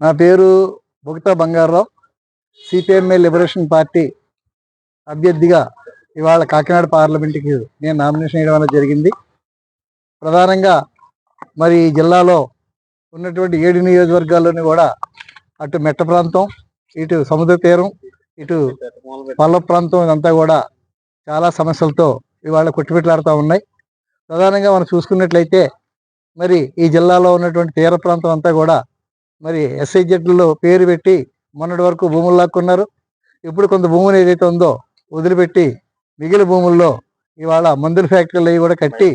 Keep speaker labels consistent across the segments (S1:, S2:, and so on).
S1: నా పేరు Bogata Bangararao CPIML liberation party అభ్యర్థిగా ఇవాళ కాకినాడ పార్లమెంట్కి నేను నామినేషన్ వేయడం అనేది జరిగింది. ప్రధానంగా మరి ఈ జిల్లాలో ఉన్నటువంటి ఏడు నియోజకవర్గాల్లోని కూడా అటు మెట్ట ప్రాంతం ఇటు సముద్ర తీరం ఇటు పల్ల ప్రాంతం ఇదంతా కూడా చాలా సమస్యలతో ఇవాళ కొట్టుబిట్లాడుతూ ఉన్నాయి. ప్రధానంగా మనం చూసుకున్నట్లయితే మరి ఈ జిల్లాలో ఉన్నటువంటి తీర ప్రాంతం అంతా కూడా మరి ఎస్ఐ జడ్లలో పేరు పెట్టి మొన్నటి వరకు భూములు లాక్కున్నారు. ఇప్పుడు కొంత భూములు ఏదైతే ఉందో వదిలిపెట్టి మిగిలిన భూముల్లో ఇవాళ మందుల ఫ్యాక్టరీలు అవి కూడా కట్టి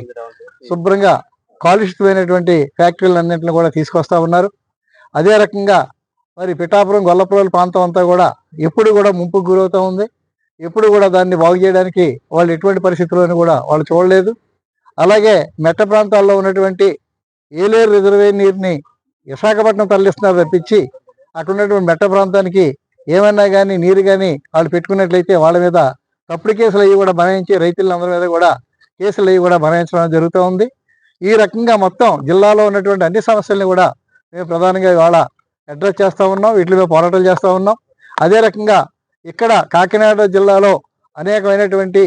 S1: శుభ్రంగా కాలుష్యమైనటువంటి ఫ్యాక్టరీలు అన్నింటిని కూడా తీసుకొస్తా ఉన్నారు. అదే రకంగా మరి పిఠాపురం గొల్లపురం ప్రాంతం అంతా కూడా ఎప్పుడు కూడా ముంపుకు గురవుతూ ఉంది. ఎప్పుడు కూడా దాన్ని బాగు చేయడానికి వాళ్ళు ఎటువంటి పరిస్థితుల్లోనూ కూడా వాళ్ళు చూడలేదు. అలాగే మెట్ట ప్రాంతాల్లో ఉన్నటువంటి ఏలేరు రిజర్వేర్ నీరుని విశాఖపట్నం తరలిస్తున్నారు తప్పించి అక్కడ ఉన్నటువంటి మెట్ట ప్రాంతానికి ఏమన్నా కానీ నీరు కానీ వాళ్ళు పెట్టుకున్నట్లయితే వాళ్ళ మీద తప్పుడు కేసులు అవి కూడా బనాయించి రైతులందరి మీద కూడా కేసులు అవి కూడా బనాయించడం జరుగుతూ ఉంది. ఈ రకంగా మొత్తం జిల్లాలో ఉన్నటువంటి అన్ని సమస్యల్ని కూడా మేము ప్రధానంగా ఇవాళ అడ్రస్ చేస్తూ ఉన్నాం. వీటి మీద పోరాటాలు చేస్తూ ఉన్నాం. అదే రకంగా ఇక్కడ కాకినాడ జిల్లాలో అనేకమైనటువంటి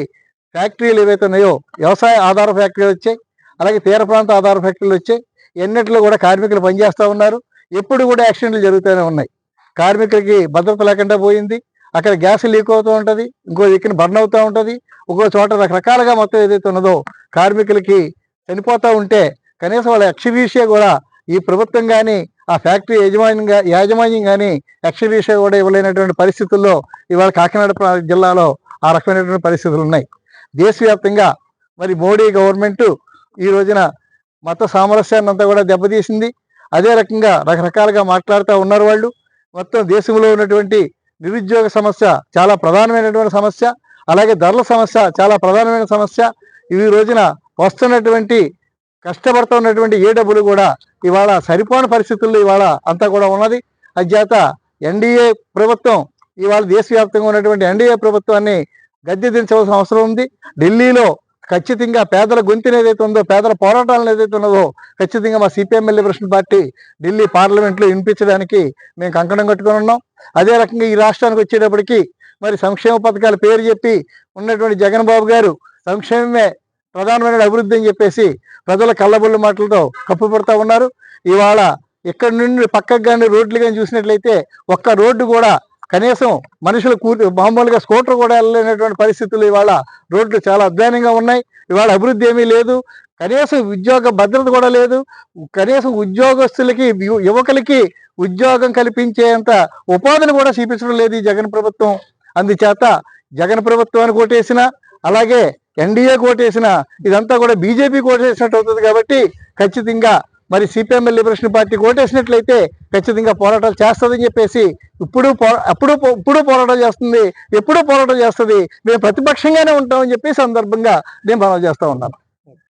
S1: ఫ్యాక్టరీలు ఏవైతే ఉన్నాయో వ్యవసాయ ఆధార ఫ్యాక్టరీలు వచ్చాయి. అలాగే తీర ప్రాంత ఆధార ఫ్యాక్టరీలు వచ్చాయి. ఎన్నిట్లో కూడా కార్మికులు పనిచేస్తూ ఉన్నారు. ఎప్పుడు కూడా యాక్సిడెంట్లు జరుగుతూనే ఉన్నాయి. కార్మికులకి భద్రత లేకుండా పోయింది. అక్కడ గ్యాస్ లీక్ అవుతూ ఉంటుంది. ఇంకో దిక్కున బర్న్ అవుతూ ఉంటుంది. ఇంకో చోట రకరకాలుగా మొత్తం ఏదైతే ఉన్నదో కార్మికులకి చనిపోతూ ఉంటే కనీసం వాళ్ళ ఎక్స్బీషియా కూడా ఈ ప్రభుత్వం కానీ ఆ ఫ్యాక్టరీ యజమాని యాజమాన్యం కానీ ఎక్స్బీషియా కూడా ఇవ్వలేనటువంటి పరిస్థితుల్లో ఇవాళ కాకినాడ జిల్లాలో ఆ రకమైనటువంటి పరిస్థితులు ఉన్నాయి. దేశవ్యాప్తంగా మరి మోడీ గవర్నమెంట్ ఈ రోజున మత సామరస్యాన్ని అంతా కూడా దెబ్బతీసింది. అదే రకంగా రకరకాలుగా మాట్లాడుతూ ఉన్నారు వాళ్ళు. మొత్తం దేశంలో ఉన్నటువంటి నిరుద్యోగ సమస్య చాలా ప్రధానమైనటువంటి సమస్య. అలాగే ధరల సమస్య చాలా ప్రధానమైన సమస్య. ఈ రోజున వస్తున్నటువంటి కష్టపడుతున్నటువంటి ఏ డబ్బులు కూడా ఇవాళ సరిపోని పరిస్థితుల్లో ఇవాళ అంతా కూడా ఉన్నది. అధ్యాత ఎన్డీఏ ప్రభుత్వం ఇవాళ దేశవ్యాప్తంగా ఉన్నటువంటి ఎన్డీఏ ప్రభుత్వాన్ని గద్దె దించవలసిన అవసరం ఉంది. ఢిల్లీలో ఖచ్చితంగా పేదల గొంతుని ఏదైతే ఉందో పేదల పోరాటాలను ఏదైతే ఉన్నదో ఖచ్చితంగా మా సిపిఎం లిబరేషన్ పార్టీ ఢిల్లీ పార్లమెంట్లో వినిపించడానికి మేము కంకణం కట్టుకొని ఉన్నాం. అదే రకంగా ఈ రాష్ట్రానికి వచ్చేటప్పటికి మరి సంక్షేమ పథకాల పేరు చెప్పి ఉన్నటువంటి జగన్ బాబు గారు సంక్షేమమే ప్రధానమైన అభివృద్ధి అని చెప్పేసి ప్రజల కళ్ళబొల్లి మాటలతో కప్పు ఉన్నారు. ఇవాళ ఇక్కడ నుండి పక్కకు కానీ రోడ్లు కానీ చూసినట్లయితే ఒక్క రోడ్డు కూడా కనీసం మనుషులు కూర్చు మామూలుగా స్కూటర్ కూడా వెళ్ళలేనటువంటి పరిస్థితులు ఇవాళ రోడ్లు చాలా అధ్వానంగా ఉన్నాయి. ఇవాళ అభివృద్ధి ఏమీ లేదు. కనీసం ఉద్యోగ భద్రత కూడా లేదు. కనీసం ఉద్యోగస్తులకి యువకులకి ఉద్యోగం కల్పించేంత ఉపాధిని కూడా చూపించడం లేదు ఈ జగన్ ప్రభుత్వం. అందుచేత జగన్ ప్రభుత్వానికి ఓటేసిన అలాగే ఎన్డీఏ కోటేసిన ఇదంతా కూడా బీజేపీ కోటేసినట్టు అవుతుంది కాబట్టి ఖచ్చితంగా మరి సిపిఎం లిబరేషన్ పార్టీ ఓటేసినట్లయితే ఖచ్చితంగా పోరాటాలు చేస్తుందని చెప్పేసి ఇప్పుడు అప్పుడు ఇప్పుడు పోరాటం చేస్తుంది ఎప్పుడూ పోరాటం చేస్తుంది మేము ప్రతిపక్షంగానే ఉంటామని చెప్పి సందర్భంగా నేను మనం చేస్తూ ఉన్నాను.